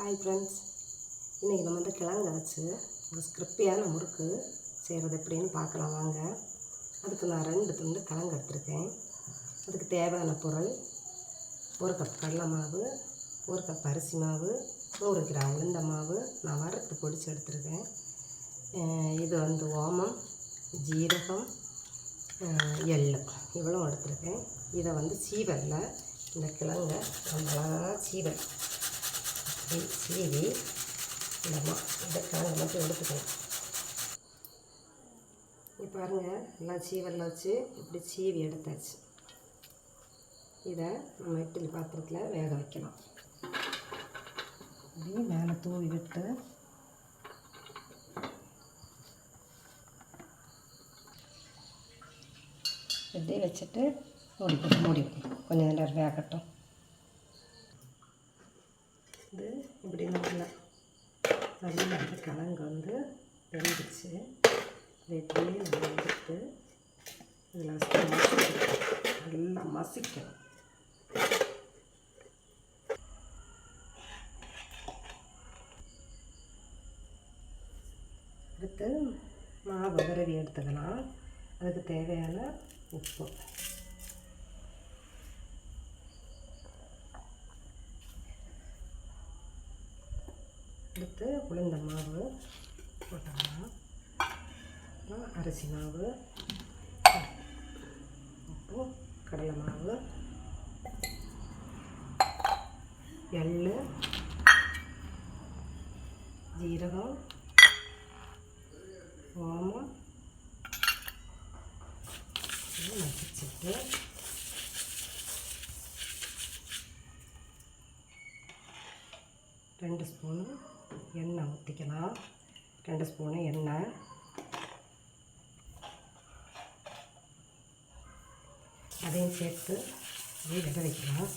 Hi friends இன்றைக்கி நம்ம வந்து கிழங்கு வச்சு ஒரு ஸ்கிரிப்பியான முறுக்கு செய்கிறது எப்படின்னு பார்க்கலாம் வாங்க. அதுக்கு நான் ரெண்டு துண்டு கிழங்கு எடுத்திருக்கேன். அதுக்கு தேவையான பொருள் ஒரு கப் கடலை மாவு ஒரு கப் அரிசி மாவு நூறு கிராம் உளுந்த மாவு நான் வறுத்து பொடிச்சு எடுத்திருக்கேன். இது வந்து ஓமம் ஜீரகம் எள்ளு இவ்வளோ எடுத்திருக்கேன். இதை வந்து சீவரில் இந்த கிழங்கை நம்மளாக சீவல். இப்படி சீவி இந்த மா இந்த கிழங்கு மட்டும் எடுத்துக்கணும் இப்போ பாருங்கள் எல்லாம் சீவலில் வச்சு இப்படி சீவி எடுத்தாச்சு இதை நம்ம இட்லி பாத்திரத்தில் வேக வைக்கலாம் இப்படி மேலே தூவி விட்டு இப்படி வச்சுட்டு மூடி போட்டு மூடி வைக்கணும் கொஞ்சம் நேரம் வேகட்டும் இது இப்படி நல்லா நல்லா அந்த கிழங்கு வந்து வெந்துச்சு இதை இப்படியே நம்ம எடுத்து இதில் வச்சு மசிக்கணும். நல்லா மசிக்கணும். அடுத்து மாவு விரவி எடுத்துக்கலாம். அதுக்கு தேவையான உப்பு. அடுத்து உளுந்த மாவு போட்டோம்னா அரிசி மாவு. அப்புறம் கடலை மாவு. எள் ஜீரகம். ஓமம். இது ரெண்டு ஸ்பூனு எண்ணெய் ஊற்றிக்கலாம் ரெண்டு ஸ்பூனு எண்ணெய். அதையும் சேர்த்து அப்படியே விட வைக்கலாம்.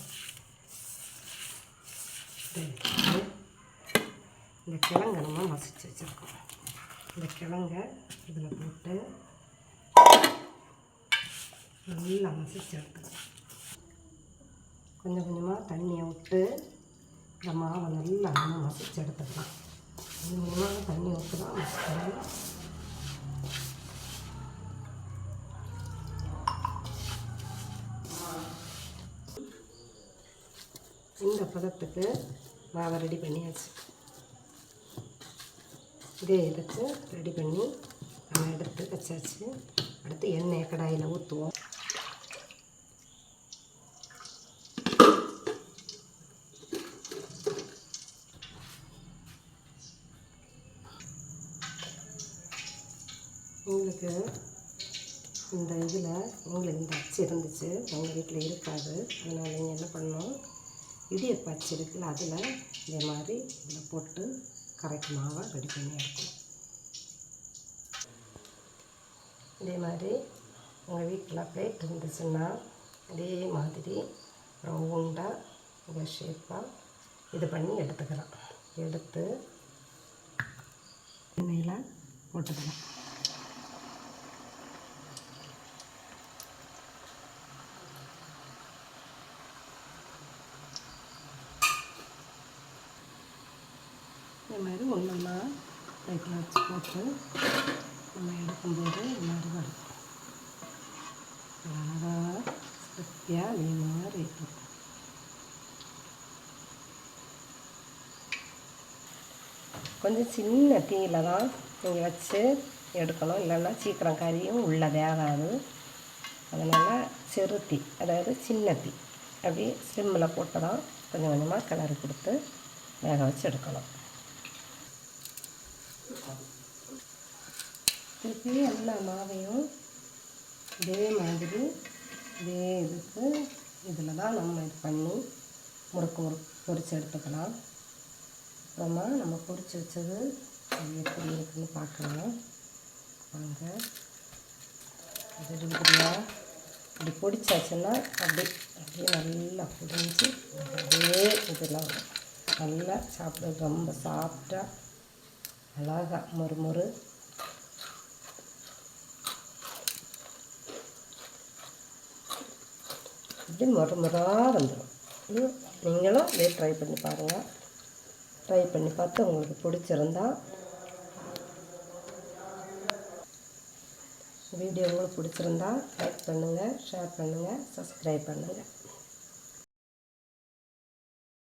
இந்த கிழங்க நம்ம மசிச்சு வச்சுருக்கோம். இந்த கிழங்க இதில் போட்டு நல்லா மசிச்சு எடுத்துக்கலாம். கொஞ்சம் கொஞ்சமாக தண்ணியை விட்டு இந்த மாவை நல்லா நம்ம மசிச்சு எடுத்துக்கலாம். கொஞ்சம் கொஞ்சமாக தண்ணி ஊற்றி தான் மசிக்கணும். இந்த பதத்துக்கு மாவை ரெடி பண்ணியாச்சு. இதே எடுத்து ரெடி பண்ணி நம்ம எடுத்து வச்சாச்சு. அடுத்து எண்ணெய் கடாயில் ஊற்றுவோம் உங்களுக்கு இந்த இதில் உங்களுக்கு இந்த அச்சு இருந்துச்சு உங்கள் வீட்டில் இருக்காது. அதனால் நீங்கள் என்ன பண்ணணும்? இடியப்ப அச்சு இருக்குல்ல அதில் இதே மாதிரி இதில் போட்டு கரைக்கு மாவை ரெடி பண்ணி எடுக்கணும். இதே மாதிரி உங்கள் வீட்டில் பிளேட் இருந்துச்சுன்னா இதே மாதிரி ரவுண்டாக உங்கள் ஷேப்பாக இது பண்ணி எடுத்துக்கலாம். எடுத்து எண்ணெயில் போட்டுக்கலாம். இதே மாதிரி ஒன்றா லைட்டில் வச்சு போட்டு நம்ம எடுக்கும்போது இந்த மாதிரி வரும். அழகாக சக்தியாக அதே மாதிரி இருக்கும். கொஞ்சம் சின்ன தீயில் தான் நீங்கள் வச்சு எடுக்கணும். இல்லைன்னா சீக்கிரம் கறியும் உள்ளே வேகாது. அதனால் செருத்தி அதாவது சின்ன தீ. அப்படி ஸ்லிம்மில் போட்டு தான் கொஞ்சம் கொஞ்சமாக கிளறி கொடுத்து வேக வச்சு எடுக்கணும். திருப்பி எல்லா மாவையும் இதே மாதிரி இதே இதுக்கு இதில் தான் நம்ம இது பண்ணி முறுக்கு முறுக்கு பொறிச்சு எடுத்துக்கலாம். அப்புறமா நம்ம பொறிச்சு வச்சது அது எப்படி இருக்குன்னு பார்க்கலாம். வாங்க. இது இப்படியா இப்படி பொடிச்சாச்சுன்னா அப்படி அப்படியே நல்லா பொடிஞ்சு அப்படியே இதெல்லாம் நல்லா சாப்பிட ரொம்ப சாப்பிட்டா அழகா மொறு மொறு. இப்படி முறை முறாக வந்துடும். நீங்களும் இதே ட்ரை பண்ணி பாருங்கள் ட்ரை பண்ணி பார்த்து உங்களுக்கு பிடிச்சிருந்தா வீடியோ உங்களுக்கு பிடிச்சிருந்தா லைக் பண்ணுங்கள் ஷேர் பண்ணுங்கள் சப்ஸ்கிரைப் பண்ணுங்கள்